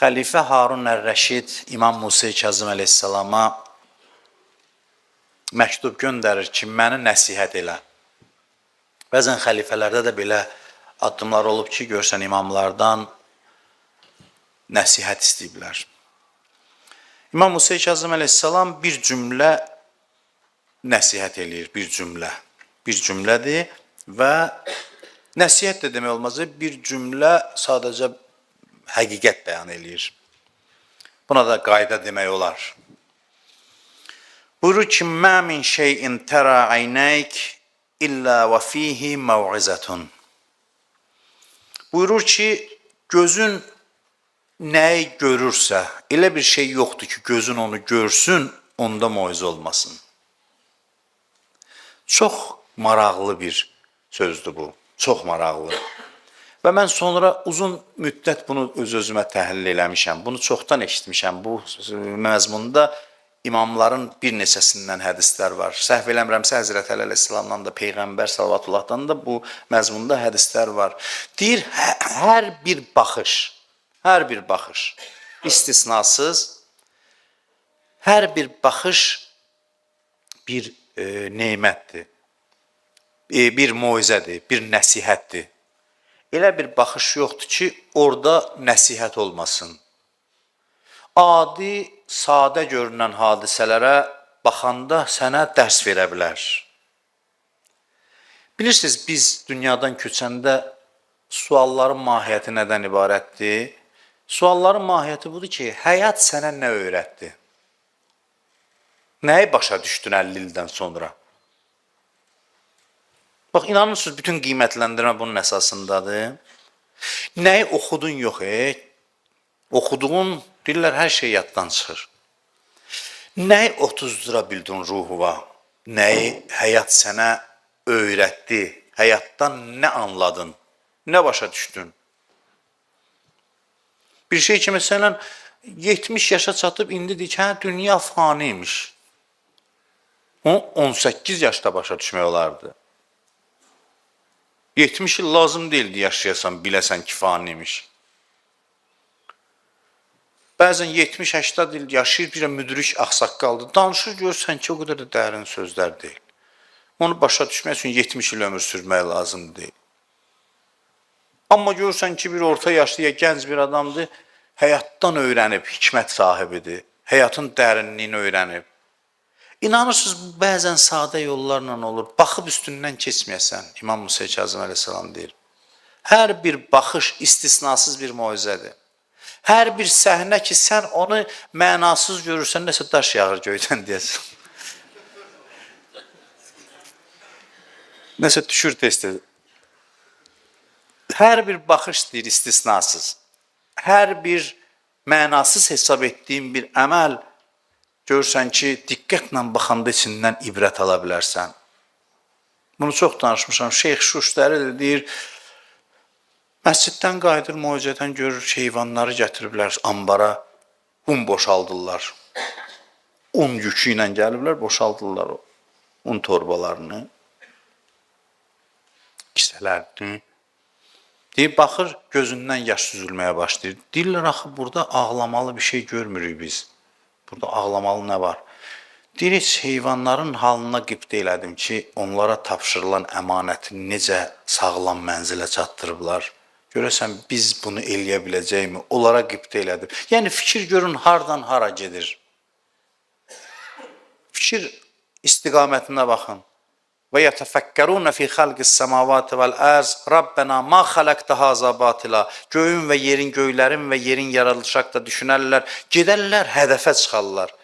Xəlifə Harun ər-Rəşid İmam Musa Kazım əleyhissalama məktub göndərir ki, məni nəsihət elə. Bəzən xəlifələrdə də belə addımlar olub ki, görsən imamlardan nəsihət istəyiblər. İmam Musa Kazım əleyhissalam bir cümlə nəsihət eləyir, bir cümlə. Bir cümlədir və nəsihət də demək olmaz, bir cümlə sadəcə həqiqət bəyan eləyir. Buna da qayda demək olar. Buyurur ki, "Mə min şeyin tərə aynayk illə və fihi mev'izatun." Buyurur ki, gözün nəyi görürsə, elə bir şey yoxdur ki, gözün onu görsün, onda moizə olmasın. Çox maraqlı bir sözdür bu. Çox maraqlı. Və mən sonra uzun müddət bunu öz-özümə təhlil eləmişəm. Bunu çoxdan eşitmişəm. Bu məzmunda imamların bir neçəsindən hədislər var. Səhv eləmirəmsə Həzrət Əli əleyhissalamdan da Peyğəmbər sallallahu da bu məzmunda hədislər var. Deyir, hə- hər bir baxış, hər bir baxış istisnasız hər bir baxış bir e, nemətdir. E, bir moizədir, bir nəsihətdir. Elə bir baxış yoxdur ki, orada nəsihət olmasın. Adi, sadə görünən hadisələrə baxanda sənə dərs verə bilər. Bilirsiniz, biz dünyadan köçəndə sualların mahiyyəti nədən ibarətdir? Sualların mahiyyəti budur ki, həyat sənə nə öyrətdi? Nəyi başa düşdün 50 ildən sonra? Bax inanırsınız bütün qiymətləndirmə bunun əsasındadır. Nəyi oxudun yox, e? Oxuduğun deyirlər hər şey yaddan çıxır. Nəyi otuzdura bildin ruhuva? Nəyi həyat sənə öyrətdi? Həyatdan nə anladın? Nə başa düşdün? Bir şey ki məsələn 70 yaşa çatıb indi deyir hə dünya faniymiş. O 18 yaşda başa düşmək olardı. 70 il lazım değildi yaşayasan, biləsən ki, faniymiş. Bəzən 70-80 il yaşayır, bir müdrik ağsaqqaldır. Danışır görsən ki, o qədər də dərin sözlər deyil. Onu başa düşmək üçün 70 il ömür sürmək lazım deyil. Amma görsən ki, bir orta yaşlı ya gənc bir adamdır, həyatdan öyrənib, hikmət sahibidir, həyatın dərinliyini öyrənib. İnanırsınız bəzən sadə yollarla olur. Baxıb üstündən keçməyəsən. İmam Musa Kazım əleyhissalam deyir. Hər bir baxış istisnasız bir moizədir. Hər bir səhnə ki sən onu mənasız görürsən, nəsə daş yağır göydən deyəsən. nəsə düşür tez-tez. Hər bir baxış deyir istisnasız. Hər bir mənasız hesab etdiyin bir əməl görürsən ki, diqqətlə baxanda içindən ibrət ala bilərsən. Bunu çox danışmışam. Şeyx Şuşləri də deyir, məsciddən qayıdır, mucizədən görür, heyvanları gətiriblər ambara, un boşaldırlar. Un yükü ilə gəliblər, boşaldırlar o un torbalarını, kisələrini. Deyir, baxır, gözündən yaş süzülməyə başlayır. Deyirlər, axı burada ağlamalı bir şey görmürük biz. Burada ağlamalı nə var? Heç heyvanların halına qibdə elədim ki, onlara tapşırılan əmanəti necə sağlam mənzilə çatdırıblar. Görəsən, biz bunu eləyə biləcəkmi? Onlara qibdə elədim. Yəni, fikir görün, hardan hara gedir. Fikir istiqamətinə baxın. Və yətəfəkkərunə fi xalqis səmavati vəl ərz Rabbena ma xalaqta haza batila Göyün və yerin, göylərin və yerin yaradılışı haqqında düşünərlər, gedərlər, hədəfə çıxarlar.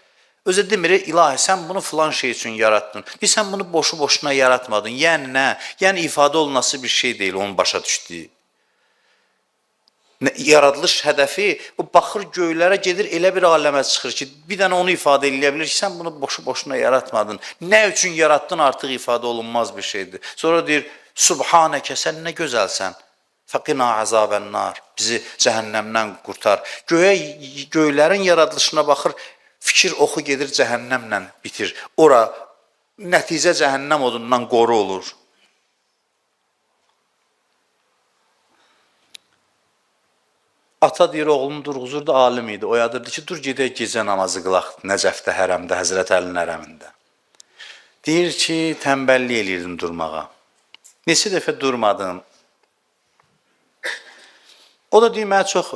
Özə demir, ilahi sən bunu filan şey üçün yaratdın. Bir sən bunu boşu-boşuna yaratmadın. Yəni nə? Yəni ifadə olunası bir şey deyil onun başa düşdüyü. Yaradılış hədəfi bu baxır göylərə gedir elə bir aləmə çıxır ki, bir dənə onu ifadə eləyə bilir ki, sən bunu boşu-boşuna yaratmadın. Nə üçün yaratdın artıq ifadə olunmaz bir şeydir. Sonra deyir: "Subhanəkə sən nə gözəlsən. Faqina azabennar. Bizi cəhənnəmdən qurtar." Göyə göylərin yaradılışına baxır, fikir oxu gedir cəhənnəmlə bitir. Ora nəticə cəhənnəm odundan qoru olur. Ata deyir oğlum durğuzurdu alim idi. Oyadırdı ki dur gedək gecə namazı qılaq Nəcəfdə hərəmdə Həzrət Əlinin hərəmində. Deyir ki, tənbəllik eləyirdim durmağa. Neçə dəfə durmadım. O da deyir, mənə çox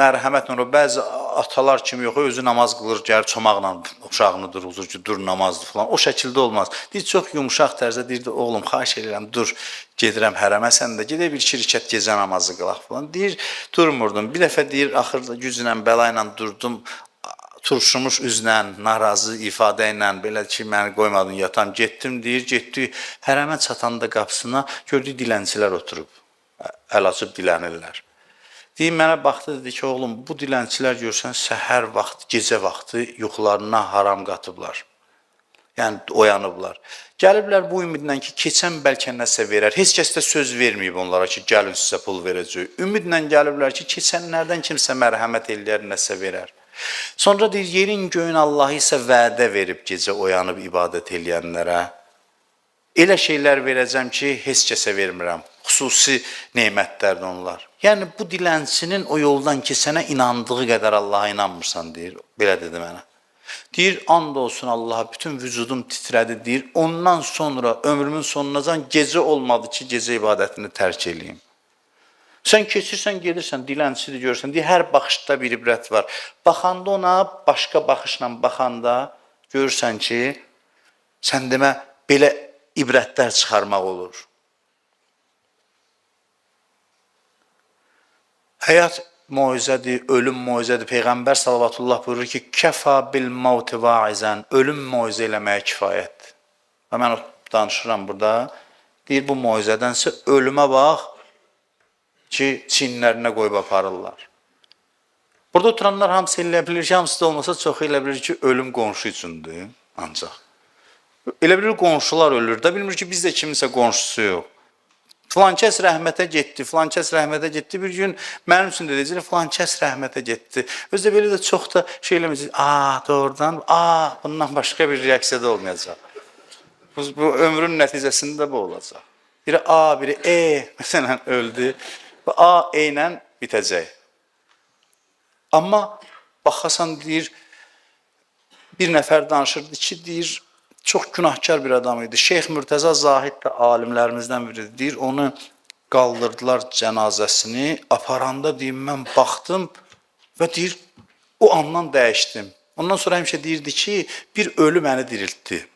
mərhəmətlə, bəzi atalar kimi yox, özü namaz qılır, gəlir çomaqla uşağını durğuzur ki, dur namazdır falan. O şəkildə olmaz. Deyir, çox yumşaq tərzdə deyir, də, oğlum, xahiş edirəm, dur, gedirəm hərəmə, sən də gedə bir şirkət gecə namazı qılaq falan. Deyir, durmurdum. Bir dəfə deyir, axırda güclə, bəla ilə durdum, turşumuş üzlə, narazı ifadə ilə belə ki, məni qoymadın yatam, getdim deyir, getdi. Hərəmə çatanda qapısına gördü dilənçilər oturub. Əl açıb dilənirlər. Deyir, mənə baxdı, dedi ki, oğlum, bu dilənçilər görsən səhər vaxtı, gecə vaxtı yuxularına haram qatıblar. Yəni oyanıblar. Gəliblər bu ümidlə ki, keçən bəlkə nəsə verər. Heç kəs də söz verməyib onlara ki, gəlin sizə pul verəcək. Ümidlə gəliblər ki, keçənlərdən kimsə mərhəmət eləyər, nəsə verər. Sonra deyir, yerin göyün Allahı isə vədə verib gecə oyanıb ibadət eləyənlərə. Elə şeylər verəcəm ki, heç kəsə vermirəm. Xüsusi nemətlərdir onlar. Yəni bu dilənçinin o yoldan keçənə inandığı qədər Allaha inanmırsan deyir. Belə dedi mənə. Deyir, and olsun Allaha, bütün vücudum titrədi deyir. Ondan sonra ömrümün sonunacan gecə olmadı ki, gecə ibadətini tərk eləyim. Sən keçirsən, gedirsən, dilənçidir görürsən. Deyir, hər baxışda bir ibrət var. Baxanda ona başqa baxışla baxanda görürsən ki, sən demə belə ibrətlər çıxarmaq olur. Həyat moizədir, ölüm moizədir. Peyğəmbər sallallahu buyurur ki, "Kəfa bil mauti vaizən." Ölüm moizə eləməyə kifayətdir. Və mən danışıram burada. Deyir bu moizədənsə ölümə bax ki, çinlərinə qoyub aparırlar. Burada oturanlar hamısı elə bilir ki, hamısı da olmasa çoxu elə bilir ki, ölüm qonşu üçündür ancaq. Elə bilir qonşular ölür də bilmir ki, bizdə kiminsə qonşusu yox. Filan kəs rəhmətə getdi, filan kəs rəhmətə getdi. Bir gün mənim üçün də deyəcək, filan kəs rəhmətə getdi. Özdə belə də çox da şey eləməyəcək. A, doğrudan, a, bundan başqa bir reaksiya da olmayacaq. Bu, bu ömrün nəticəsində bu olacaq. Biri A, biri E məsələn öldü. Bu A E ilə bitəcək. Amma baxasan deyir, bir nəfər danışırdı ki, deyir, çox günahkar bir adam idi. Şeyx Mürtəza Zahid də alimlərimizdən biridir. Onu qaldırdılar cənazəsini. Aparanda deyir, mən baxdım və deyir, o andan dəyişdim. Ondan sonra həmişə deyirdi ki, bir ölü məni diriltdi.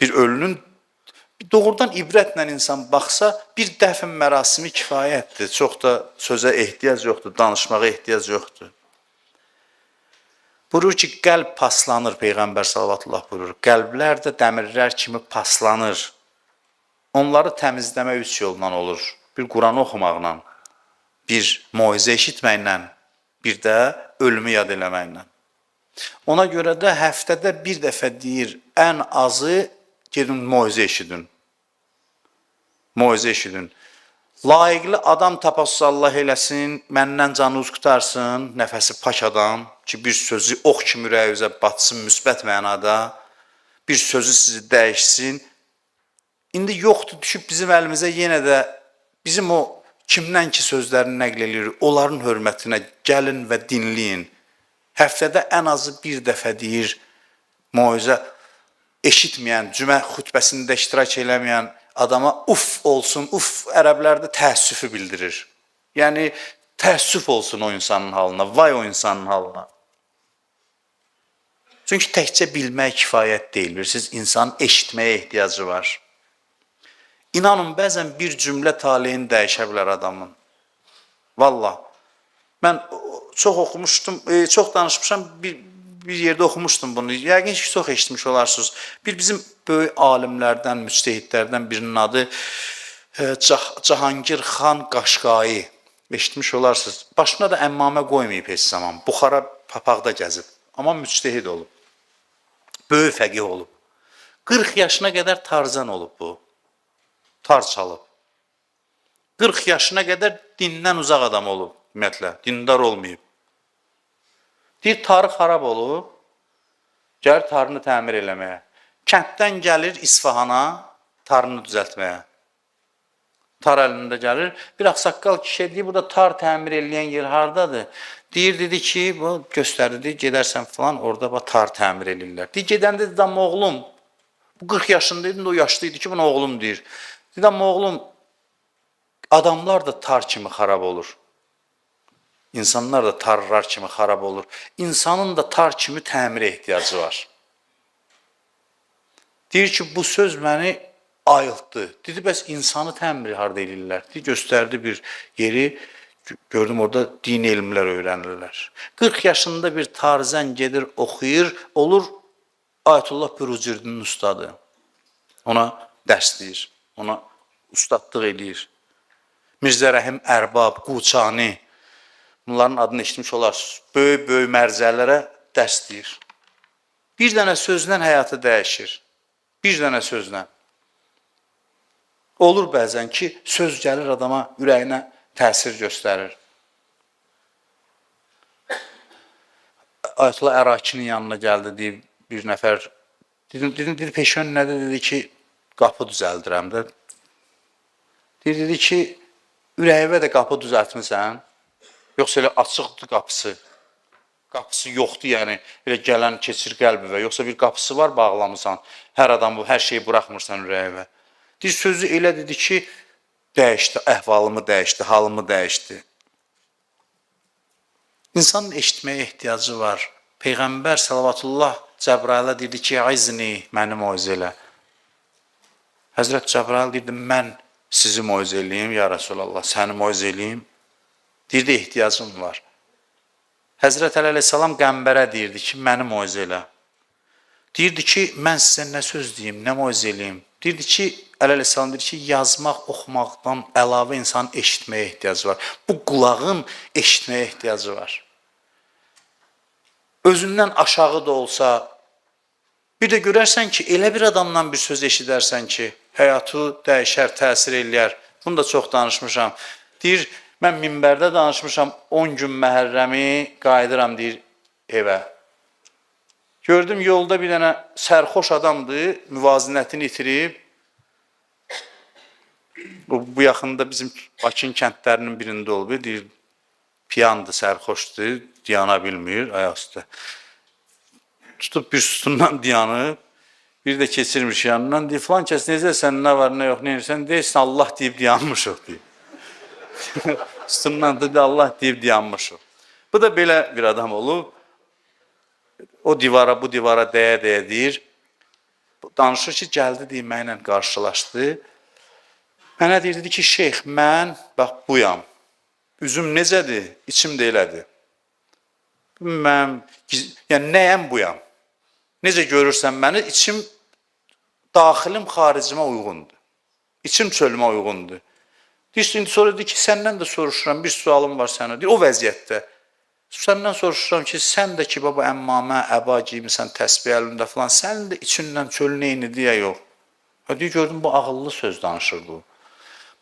Bir ölünün doğrudan ibrətlə insan baxsa, bir dəfn mərasimi kifayətdir. Çox da sözə ehtiyac yoxdur, danışmağa ehtiyac yoxdur. Buyurur ki, qəlb paslanır Peyğəmbər sallallahu buyurur. Qəlblər də dəmirlər kimi paslanır. Onları təmizləmə üç yolla olur. Bir Quran oxumaqla, bir moizə eşitməklə, bir də ölümü yad eləməklə. Ona görə də həftədə bir dəfə deyir, ən azı gedin moizə eşidin. Moizə eşidin. Layiqli adam tapasız Allah eləsin, məndən canınız qutarsın, nəfəsi pak adam ki, bir sözü ox kimi ürəyinizə batsın müsbət mənada, bir sözü sizi dəyişsin. İndi yoxdur, düşüb bizim əlimizə yenə də bizim o kimdən ki sözlərini nəql edirik, onların hörmətinə gəlin və dinləyin. Həftədə ən azı bir dəfə deyir, moizə eşitməyən, cümə xutbəsində iştirak eləməyən adama uf olsun, uf ərəblərdə təəssüfü bildirir. Yəni təəssüf olsun o insanın halına, vay o insanın halına. Çünki təkcə bilmək kifayət deyil. Bilirsiniz, insanın eşitməyə ehtiyacı var. İnanın, bəzən bir cümlə taleyini dəyişə bilər adamın. Vallah. Mən çox oxumuşdum, e, çox danışmışam, bir bir yerdə oxumuşdum bunu. Yəqin ki, çox eşitmiş olarsınız. Bir bizim böyük alimlərdən, müctehidlərdən birinin adı e, Cah Cahangir xan Qaşqai. Eşitmiş olarsınız. Başına da əmmamə qoymayıb heç zaman. Buxara papaqda gəzib. Amma müctehid olub. Böyük fəqih olub. 40 yaşına qədər tarzan olub bu. Tar çalıb. 40 yaşına qədər dindən uzaq adam olub ümumiyyətlə. Dindar olmayıb. Deyir, tarı xarab olub, gəlir tarını təmir eləməyə. Kənddən gəlir İsfahana tarını düzəltməyə. tar əlində gəlir. Bir ağsaqqal kişi deyir, burada tar təmir eləyən yer hardadır? Deyir dedi ki, bu göstərdi, gedərsən falan orada bax tar təmir eləyirlər. Deyir gedəndə dedi, amma oğlum bu 40 yaşında idi, o yaşlı idi ki, buna oğlum deyir. Dedi, amma oğlum adamlar da tar kimi xarab olur. İnsanlar da tarlar kimi xarab olur. İnsanın da tar kimi təmirə ehtiyacı var. Deyir ki, bu söz məni ayıltdı. Dedi, bəs insanı təmir harda eləyirlər? Deyir, göstərdi bir yeri, gö- gördüm orada din elmlər öyrənirlər. 40 yaşında bir tarzən gedir, oxuyur, olur Ayətullah Bürucirdinin ustadı. Ona dərs deyir, ona ustadlıq eləyir. Mirzə Rəhim Ərbab, Quçani, bunların adını eşitmiş olar. Böyük-böyük mərzələrə dərs deyir. Bir dənə sözlə həyatı dəyişir. Bir dənə sözlə. Olur bəzən ki, söz gəlir adama ürəyinə təsir göstərir. Ayətullah Ərakinin yanına gəldi deyib bir nəfər dedim dedim dedi peşən nədir dedi ki qapı düzəldirəm də. Deyir dedi ki ürəyimə də qapı düzəltmisən? Yoxsa elə açıqdır qapısı? Qapısı yoxdur, yəni elə gələn keçir qəlbivə. Yoxsa bir qapısı var bağlamısan. Hər adam bu hər şeyi buraxmırsan ürəyimə. Deyir sözü elə dedi ki dəyişdi, əhvalımı dəyişdi, halımı dəyişdi. İnsanın eşitməyə ehtiyacı var. Peyğəmbər sallallahu Cəbrailə dedi ki, "Aizni, məni moizə elə." Həzrət Cəbrail dedi, "Mən sizi moizə eləyim ya Rasulullah, səni moizə eləyim." Deyirdi, ehtiyacım var. Həzrət Əli əleyhissalam qəmbərə deyirdi ki, məni moizə elə. Deyirdi ki, mən sizə nə söz deyim, nə moizə eləyim. Deyirdi ki, Əli əleyhissalam deyir ki, yazmaq, oxumaqdan əlavə insanın eşitməyə ehtiyacı var. Bu qulağın eşitməyə ehtiyacı var. Özündən aşağı da olsa, bir də görərsən ki, elə bir adamdan bir söz eşidərsən ki, həyatı dəyişər, təsir eləyər. Bunu da çox danışmışam. Deyir, mən minbərdə danışmışam, 10 gün məhərrəmi qayıdıram deyir evə. Gördüm yolda bir dənə sərxoş adamdır, müvazinətini itirib. Bu, bu yaxında bizim Bakın kəndlərinin birində olub, deyir, piyandır, sərxoşdur, diyana bilmir ayaq üstə. Tutub bir sütundan diyanıb, bir də keçirmiş yanından, deyir, filan kəs necəsən, nə var, nə yox, nə edirsən, deyirsən, Allah deyib diyanmışıq, deyir. Sütundan da Allah deyib diyanmışıq. Bu da belə bir adam olub, o divara, bu divara dəyə-dəyə deyir, danışır ki, gəldi deyir, mənlə qarşılaşdı. Mənə deyir, dedi ki, şeyx, mən, bax, buyam. Üzüm necədir? İçim də elədir. Mən, yəni nəyəm buyam? Necə görürsən məni? İçim, daxilim xaricimə uyğundur. İçim çölümə uyğundur. Sonra deyir ki, səndən də soruşuram, bir sualım var sənə. Deyir, o vəziyyətdə. Səndən soruşuram ki, sən də ki, baba əmmamə, əba giymisən, təsbih əlində falan, sənin də içindən çöl neyini deyə yox. Ha, deyir, gördüm, bu ağıllı söz danışır bu.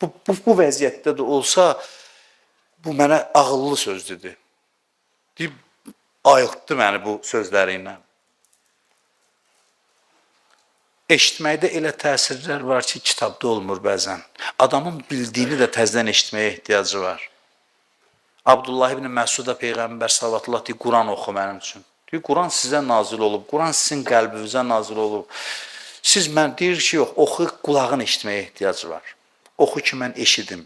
Bu, bu, bu vəziyyətdə də olsa, bu mənə ağıllı söz dedi. Deyib, ayıltdı məni bu sözləri. Eşitməkdə elə təsirlər var ki, kitabda olmur bəzən. Adamın bildiyini də təzədən eşitməyə ehtiyacı var. Abdullah ibn Məsuda Peyğəmbər sallallahu deyir, Quran oxu mənim üçün. Deyir, Quran sizə nazil olub, Quran sizin qəlbinizə nazil olub. Siz mən deyir ki, yox, oxu qulağın eşitməyə ehtiyacı var. Oxu ki mən eşidim.